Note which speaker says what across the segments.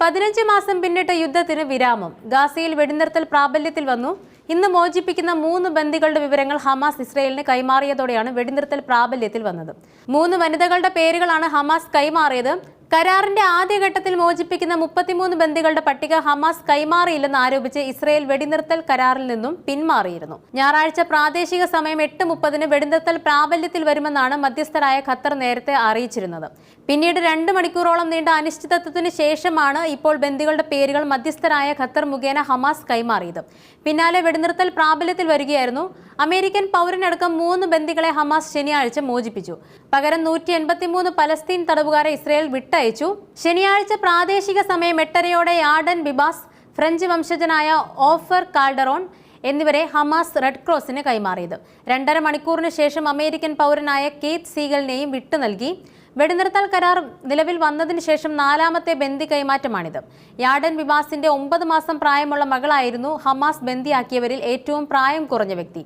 Speaker 1: പതിനഞ്ച് മാസം പിന്നിട്ട യുദ്ധത്തിന് വിരാമം. ഗാസയിൽ വെടിനിർത്തൽ പ്രാബല്യത്തിൽ വന്നു. ഇന്ന് മോചിപ്പിക്കുന്ന മൂന്ന് ബന്ദികളുടെ വിവരങ്ങൾ ഹമാസ് ഇസ്രയേലിന് കൈമാറിയതോടെയാണ് വെടിനിർത്തൽ പ്രാബല്യത്തിൽ വന്നത്. മൂന്ന് വനിതകളുടെ പേരുകളാണ് ഹമാസ് കൈമാറിയത്. കരാറിന്റെ ആദ്യഘട്ടത്തിൽ മോചിപ്പിക്കുന്ന മുപ്പത്തിമൂന്ന് ബന്ദികളുടെ പട്ടിക ഹമാസ് കൈമാറിയില്ലെന്ന് ആരോപിച്ച് ഇസ്രയേൽ വെടിനിർത്തൽ കരാറിൽ നിന്നും പിന്മാറിയിരുന്നു. ഞായറാഴ്ച പ്രാദേശിക സമയം എട്ട് മുപ്പതിന് വെടിനിർത്തൽ പ്രാബല്യത്തിൽ വരുമെന്നാണ് മധ്യസ്ഥരായ ഖത്തർ നേരത്തെ അറിയിച്ചിരുന്നത്. പിന്നീട് രണ്ട് മണിക്കൂറോളം നീണ്ട അനിശ്ചിതത്വത്തിന് ശേഷമാണ് ഇപ്പോൾ ബന്ദികളുടെ പേരുകൾ മധ്യസ്ഥരായ ഖത്തർ മുഖേന ഹമാസ് കൈമാറിയത്. പിന്നാലെ വെടിനിർത്തൽ പ്രാബല്യത്തിൽ വരികയായിരുന്നു. അമേരിക്കൻ പൗരനടക്കം മൂന്ന് ബന്ദികളെ ഹമാസ് ശനിയാഴ്ച മോചിപ്പിച്ചു. പകരം നൂറ്റി പലസ്തീൻ തടവുകാരെ ഇസ്രയേൽ വിട്ടയച്ചു ശനിയാഴ്ച പ്രാദേശിക സമയം എട്ടരയോടെ ആഡൻ ബിബാസ് ഫ്രഞ്ച് വംശജനായ ഓഫർ കാൾഡറോൺ എന്നിവരെ ഹമാസ് റെഡ് ക്രോസിന് കൈമാറിയത്. രണ്ടര മണിക്കൂറിന് ശേഷം അമേരിക്കൻ പൗരനായ കേത്ത് സീഗലിനെയും വിട്ടു നൽകി. വെടിനിർത്തൽ കരാർ നിലവിൽ വന്നതിന് ശേഷം നാലാമത്തെ ബന്ദി കൈമാറ്റമാണിത്. യാഡൻ വിവാസിന്റെ ഒമ്പത് മാസം പ്രായമുള്ള മകളായിരുന്നു ഹമാസ് ബന്ദിയാക്കിയവരിൽ ഏറ്റവും പ്രായം കുറഞ്ഞ വ്യക്തി.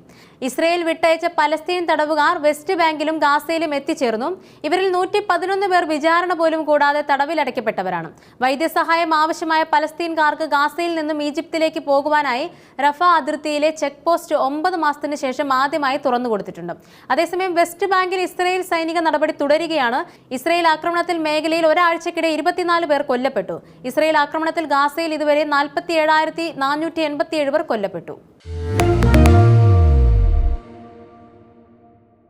Speaker 1: ഇസ്രയേൽ വിട്ടയച്ച പലസ്തീൻ തടവുകാർ വെസ്റ്റ് ബാങ്കിലും ഗാസയിലും എത്തിച്ചേർന്നു. ഇവരിൽ നൂറ്റി പതിനൊന്ന് പേർ വിചാരണ പോലും കൂടാതെ തടവിലടയ്ക്കപ്പെട്ടവരാണ്. വൈദ്യസഹായം ആവശ്യമായ പലസ്തീൻകാർക്ക് ഗാസയിൽ നിന്നും ഈജിപ്തിലേക്ക് പോകുവാനായി റഫ അതിർത്തിയിലെ ചെക്ക് പോസ്റ്റ് ഒമ്പത് മാസത്തിന് ശേഷം ആദ്യമായി തുറന്നു കൊടുത്തിട്ടുണ്ട് അതേസമയം വെസ്റ്റ് ബാങ്കിൽ ഇസ്രയേൽ സൈനിക നടപടി തുടരുകയാണ്. ഇസ്രയേൽ ആക്രമണത്തിൽ മേഖലയിൽ ഒരാഴ്ചക്കിടെ ഇരുപത്തിനാല് പേർ കൊല്ലപ്പെട്ടു. ഇസ്രയേൽ ആക്രമണത്തിൽ ഗാസയിൽ ഇതുവരെ നാൽപ്പത്തി ഏഴായിരത്തി നാനൂറ്റി എൺപത്തിയേഴ് പേർ കൊല്ലപ്പെട്ടു.